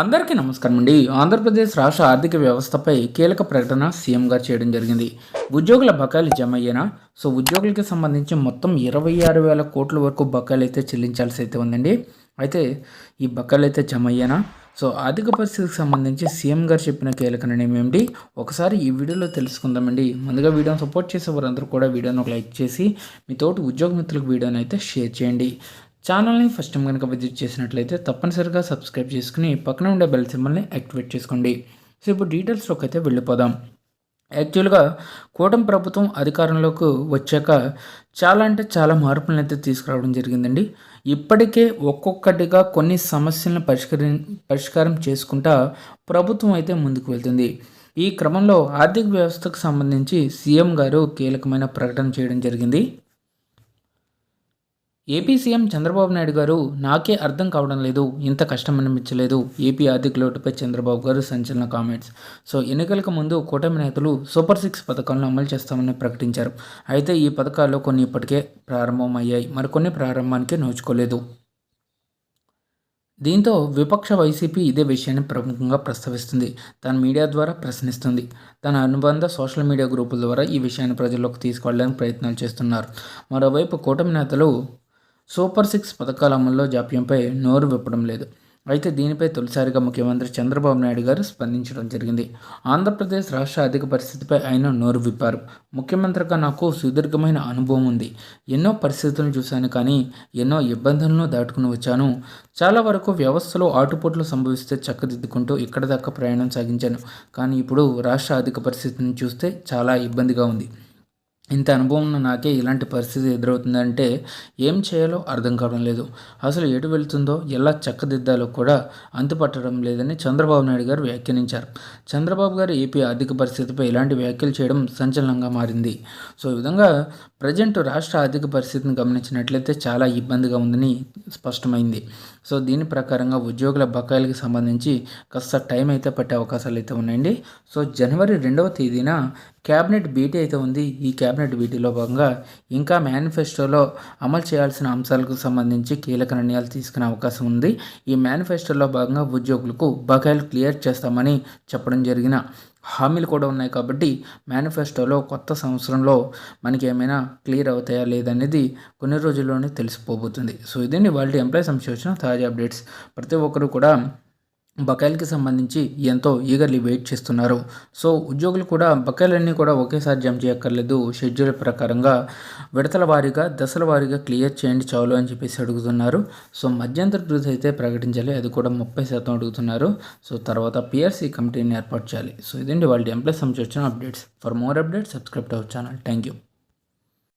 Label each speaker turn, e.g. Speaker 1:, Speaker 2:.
Speaker 1: అందరికీ నమస్కారం అండి. ఆంధ్రప్రదేశ్ రాష్ట్ర ఆర్థిక వ్యవస్థపై కీలక ప్రకటన సీఎం గారు చేయడం జరిగింది. ఉద్యోగుల బకాయిలు జమ అయ్యేనా సో ఉద్యోగులకి సంబంధించి మొత్తం ఇరవై ఆరు వేల కోట్ల వరకు బకాయిలు అయితే చెల్లించాల్సి అయితే ఉందండి. అయితే ఈ బకాయిలు అయితే జమ అయ్యేనా సో ఆర్థిక పరిస్థితికి సంబంధించి సీఎం గారు చెప్పిన కీలక నిర్ణయం ఏమిటి? ఒకసారి ఈ వీడియోలో తెలుసుకుందామండి ముందుగా వీడియోని సపోర్ట్ చేసే వారందరూ కూడా వీడియోని ఒక లైక్ చేసి మీ తోటి ఉద్యోగ మిత్రులకు వీడియోని అయితే షేర్ చేయండి. ఛానల్ని ఫస్ట్ టైం కనుక విజిట్ చేసినట్లయితే తప్పనిసరిగా సబ్స్క్రైబ్ చేసుకుని పక్కన ఉండే బెల్ సింబల్ని యాక్టివేట్ చేసుకోండి. సో ఇప్పుడు డీటెయిల్స్లోకి అయితే వెళ్ళిపోదాం. యాక్చువల్గా కూటమి ప్రభుత్వం అధికారంలోకి వచ్చాక చాలా అంటే చాలా మార్పులను అయితే తీసుకురావడం జరిగిందండి. ఇప్పటికే ఒక్కొక్కటిగా కొన్ని సమస్యలను పరిష్కరి పరిష్కారం చేసుకుంటా ప్రభుత్వం అయితే ముందుకు వెళ్తుంది. ఈ క్రమంలో ఆర్థిక వ్యవస్థకు సంబంధించి సీఎం గారు కీలకమైన ప్రకటన చేయడం జరిగింది. ఏపీ సీఎం చంద్రబాబు నాయుడు గారు నాకే అర్థం కావడం లేదు ఇంత కష్టం అనిపించలేదు. ఏపీ ఆర్థిక లోటుపై చంద్రబాబు గారు సంచలన కామెంట్స్. సో ఎన్నికలకు ముందు కూటమి నేతలు సూపర్ సిక్స్ పథకాలను అమలు చేస్తామని ప్రకటించారు. అయితే ఈ పథకాల్లో కొన్ని ఇప్పటికే ప్రారంభమయ్యాయి మరికొన్ని ప్రారంభానికి నోచుకోలేదు. దీంతో విపక్ష వైసీపీ ఇదే విషయాన్ని ప్రముఖంగా ప్రస్తావిస్తుంది. తన మీడియా ద్వారా ప్రశ్నిస్తుంది. తన అనుబంధ సోషల్ మీడియా గ్రూపుల ద్వారా ఈ విషయాన్ని ప్రజల్లోకి తీసుకెళ్ళడానికి ప్రయత్నాలు చేస్తున్నారు. మరోవైపు కూటమి నేతలు సూపర్ సిక్స్ పథకాల అమల్లో జాప్యంపై నోరు విప్పడం లేదు. అయితే దీనిపై తొలిసారిగా ముఖ్యమంత్రి చంద్రబాబు నాయుడు గారు స్పందించడం జరిగింది. ఆంధ్రప్రదేశ్ రాష్ట్ర ఆర్థిక పరిస్థితిపై ఆయన నోరు విప్పారు. ముఖ్యమంత్రిగా నాకు సుదీర్ఘమైన అనుభవం ఉంది. ఎన్నో పరిస్థితులను చూశాను కానీ ఎన్నో ఇబ్బందులను దాటుకుని వచ్చాను. చాలా వరకు వ్యవస్థలో ఆటుపోట్లు సంభవిస్తే చక్కదిద్దుకుంటూ ఇక్కడ దాకా ప్రయాణం సాగించాను. కానీ ఇప్పుడు రాష్ట్ర ఆర్థిక పరిస్థితిని చూస్తే చాలా ఇబ్బందిగా ఉంది. ఇంత అనుభవం ఉన్న నాకే ఇలాంటి పరిస్థితి ఎదురవుతుందంటే ఏం చేయాలో అర్థం కావడం లేదు. అసలు ఎటు వెళ్తుందో ఎలా చక్కదిద్దాలో కూడా అంతుపట్టడం లేదని చంద్రబాబు నాయుడు గారు వ్యాఖ్యానించారు. చంద్రబాబు గారు ఏపీ ఆర్థిక పరిస్థితిపై ఇలాంటి వ్యాఖ్యలు చేయడం సంచలనంగా మారింది. సో ఈ విధంగా ప్రజెంట్ రాష్ట్ర ఆర్థిక పరిస్థితిని గమనించినట్లయితే చాలా ఇబ్బందిగా ఉందని స్పష్టమైంది. సో దీని ప్రకారంగా ఉద్యోగుల బకాయిలకి సంబంధించి కాస్త టైం అయితే పట్టే అవకాశాలు అయితే ఉన్నాయండి. సో జనవరి రెండవ తేదీన క్యాబినెట్ భేటీ అయితే ఉంది. ఈ క్యాబినెట్ భేటీలో భాగంగా ఇంకా మేనిఫెస్టోలో అమలు చేయాల్సిన అంశాలకు సంబంధించి కీలక నిర్ణయాలు తీసుకునే అవకాశం ఉంది. ఈ మేనిఫెస్టోలో భాగంగా ఉద్యోగులకు బకాయిలు క్లియర్ చేస్తామని చెప్పడం జరిగిన హామీలు కూడా ఉన్నాయి కాబట్టి మేనిఫెస్టోలో కొత్త సంవత్సరంలో మనకి ఏమైనా క్లియర్ అవుతాయా లేదనేది కొన్ని రోజుల్లోనే తెలిసిపోబోతుంది. సో ఇదండి వాళ్ళ ఎంప్లాయీస్ సంస్థ వచ్చిన తాజా అప్డేట్స్. ప్రతి ఒక్కరు కూడా బకాయిలకి సంబంధించి ఎంతో ఈగర్లీ వెయిట్ చేస్తున్నారు. సో ఉద్యోగులు కూడా బకాయిలన్నీ కూడా ఒకేసారి జమ చేయక్కర్లేదు. షెడ్యూల్ ప్రకారంగా విడతల వారీగా దశల వారీగా క్లియర్ చేయండి చాలు అని చెప్పేసి అడుగుతున్నారు. సో మధ్యంతర వృద్ధి అయితే ప్రకటించాలి. అది కూడా ముప్పై శాతం అడుగుతున్నారు. సో తర్వాత పిఆర్సీ కమిటీని ఏర్పాటు చేయాలి. సో ఇదండి వాళ్ళ ఎంప్లాయ్ సంబంధించిన వచ్చిన updates. For more updates subscribe our channel. Thank you